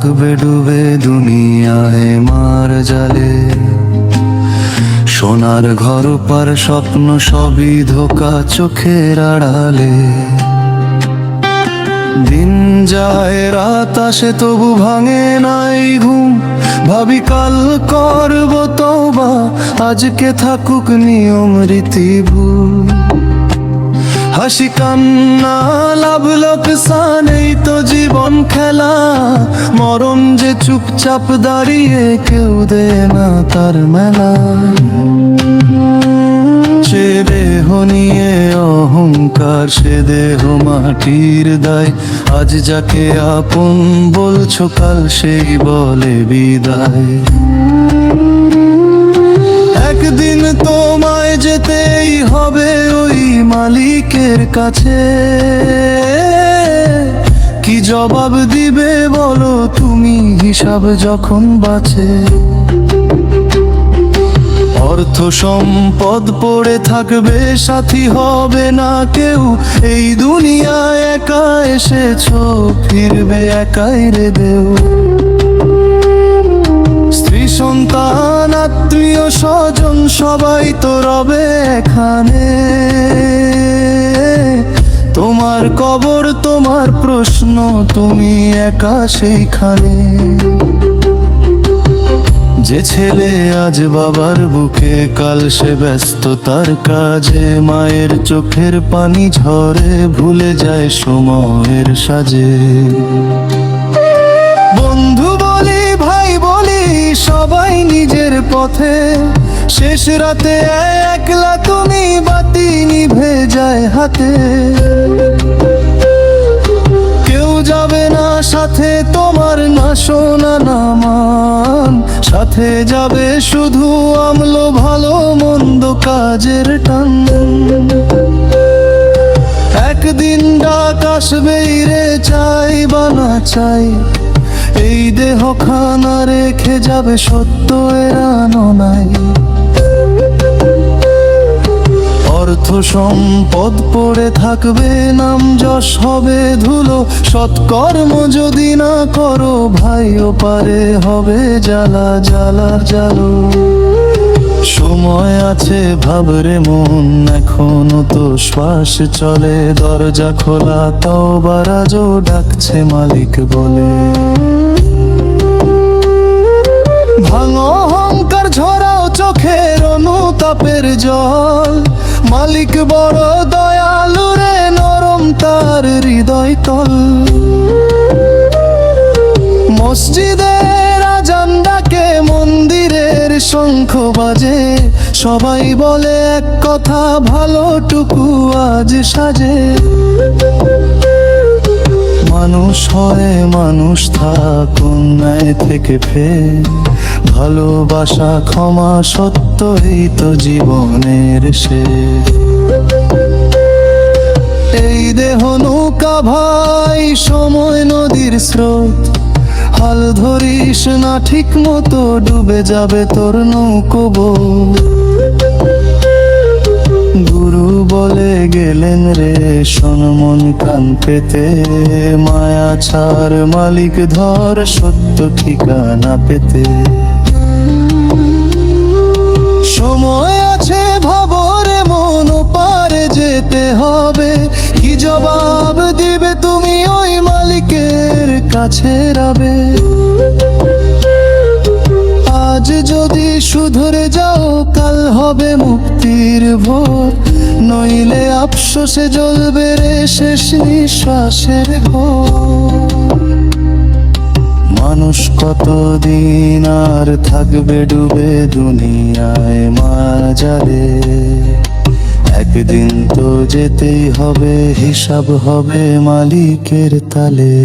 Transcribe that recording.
থাকবে ডুবে দুনিয়ায় মার জালে সোনার ঘর পার স্বপ্ন সবই ধোকা চোখের আড়ালে। দিন যায়, রাত আসে, তবু ভাঙে নাই ঘুম। ভাবি, কাল করব তবা আজকে থাকুক নিয়ম রীতি ভুল হাসি কান্না, লাভ লোকসান এই তো জীবন খেলা। মরণ যে চুপচাপ দাঁড়িয়ে কেউ দে না তার মেলা। সে দেহ নিয়ে অহংকার, সে দেহ মাটির দায়। আজ যাকে আপন বলছো, কাল সেই বলে বিদায়। একদিন তোমায় যেতেই হবে ওই মালিকের কাছে। কি জবাব দিবে বলো তুমি হিসাব যখন বাঁচে অর্থ সম্পদ পড়ে থাকবে, সাথী হবে না কেউ। এই দুনিয়ায় একা এসেছ, ফিরবে একাই রে দেও স্ত্রী সন্তান আত্মীয় স্বজন সবাই তো রবে এখানে। তোমার কবর, তোমার প্রশ্ন, তুমি একা সেইখানে। যে ছেলে আজ বাবার বুকে, কাল সে ব্যস্ত তার কাজে। মায়ের চোখের পানি ঝরে, ভুলে যায় সময়ের সাজে। নিজের পথে। শেষ রাতে একলা তুমি বাতি নিভে যায় হাতে। কেউ যাবে না সাথে তোমার না সোনা না মান। সাথে যাবে শুধু আমলো ভালো মন্দ কাজের টান। একদিন ডাক আসবেই রে চাই বা না চাই। এই দেহ খানা রেখে যাবে সত্য এরানো নাই অর্থ সম্পদ পড়ে থাকবে, নাম যশ হবে ধুলো, সৎকর্ম যদি না করো, ভাইও পারে হবে জ্বালা জ্বালা, জ্বালো। সময় আছে ভাবরে মন, এখনও তো শ্বাস চলে। দরজা খোলা তাও বারাজও ডাকছে মালিক বলে। ভাঙো অহংকার, ঝরাও চোখের অনুতাপের জল। মালিক বড় দয়ালু রে, নরম তার হৃদয় তল। শঙ্খ বাজে। সবাই বলে এক কথা, ভালোটুকু আজ সাজে। মানুষ হয়, মানুষ থাক অন্যায় থেকে ফের ভালোবাসা, ক্ষমা, সত্য, এই তো জীবনের সে। এই দেহ নৌকা ভাই, সময় নদীর স্রোত। হাল ধরিস না ঠিক মতো, ডুবে যাবে তোর নৌকো গুরু বলে গেলেন রে, শোন মন কান পেতে। মায়া ছাড় মালিক, ধর সত্য ঠিকানা পেতে। সময় আছে ভাবরে, মন পারে যেতে হবে। কি জবাব দিবে তুমি ওই কাছে রবে আজ যদি শুধরে যাও, কাল হবে মুক্তির ভোর। নইলে আফসোসে জ্বলবে রে শেষ নিঃশ্বাসের ঘোর। মানুষ কতদিন আর থাকবে ডুবে দুনিয়ায় মাজারে একদিন তো যেতেই হবে, হিসাব হবে মালিকের তালে।